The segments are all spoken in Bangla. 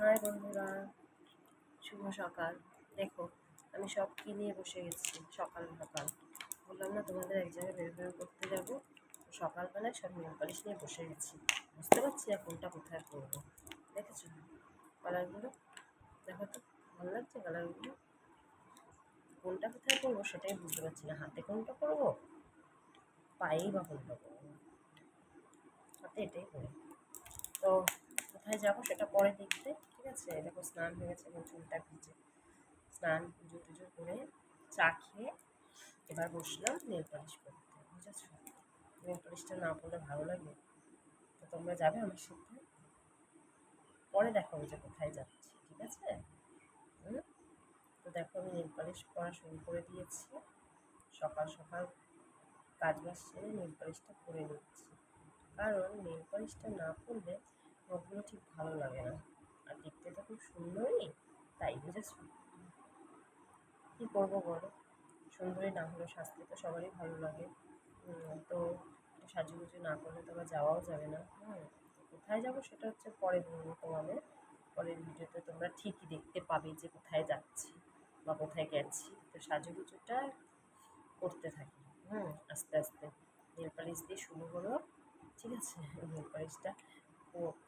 হাই বন্ধুরা, শুভ সকাল। দেখো, আমি সব কিনে বসে গেছি? সকাল সকাল। বললাম না, তোমাদের এক জায়গায় বের বের করতে যাব। সকালবেলায় সব নেল পালিশ নিয়ে বসে গেছি। বুঝতে পারছি না কোনটা কোথায় করব। দেখেছ? কালারগুলো? দেখো তো, ভালো লাগছে কালারগুলো? কোনটা কোথায় করব সেটাই বুঝতে পারছি না। হাতে কোনটা করব? পায়েই বা কোনটা করব? হাতে এটাই করি। তো কোথায় যাব সেটা পরে দেখতে। আছে দেখো স্নান হয়ে গেছে এবং চুলটা ভিজে। স্নান, পুজো টুজো করে চা খেয়ে এবার বসলাম নেল পালিশ করতে, বুঝেছ? নেল পালিশটা না পড়লে ভালো লাগে? তো তোমরা যাবে আমার সাথে? পরে দেখাবো যে কোথায় যাচ্ছি, ঠিক আছে? তো দেখো আমি নেল পালিশ করা শুরু করে দিয়েছি। সকাল সকাল কাজ বাজ সেরে নেল পালিশটা করে নিচ্ছি। কারণ নেল পালিশটা না পরলে নখগুলো ঠিক ভালো লাগে না। তো খুব সুন্দরই, তাই বুঝেছ কী করব বলো? সুন্দরী না হলে স্বাস্থ্য তো সবারই ভালো লাগে। তো সাজুগুজু না করলে তোমার যাওয়াও যাবে না। তো কোথায় যাব সেটা হচ্ছে পরে বলব তোমাদের। পরের ভিডিওতে তোমরা ঠিকই দেখতে পাবে যে কোথায় যাচ্ছি বা কোথায় গেছি। তো সাজুগুজুটা করতে থাকি। হুম, আস্তে আস্তে। নেল পালিশ দিয়ে শুরু হলো। ঠিক আছে? নেল পালিশটা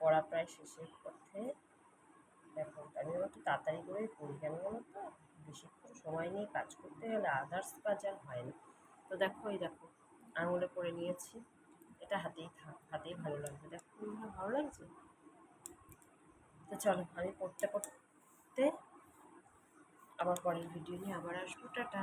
পড়া প্রায় শেষের পথে। একটু তাড়াতাড়ি করেই করি কেন বলো তো? বেশিক্ষণ সময় নিয়ে কাজ করতে গেলে আদার্স কাজ আর হয় না। তো দেখো, এই দেখো, আঙুলে পরে নিয়েছি। এটা হাতেই থাক, হাতেই ভালো লাগবে। দেখো ভালো লাগছে? তো চলো, আমি পড়তে পড়তে আবার পরের ভিডিও নিয়ে আবার আসব। টাটা।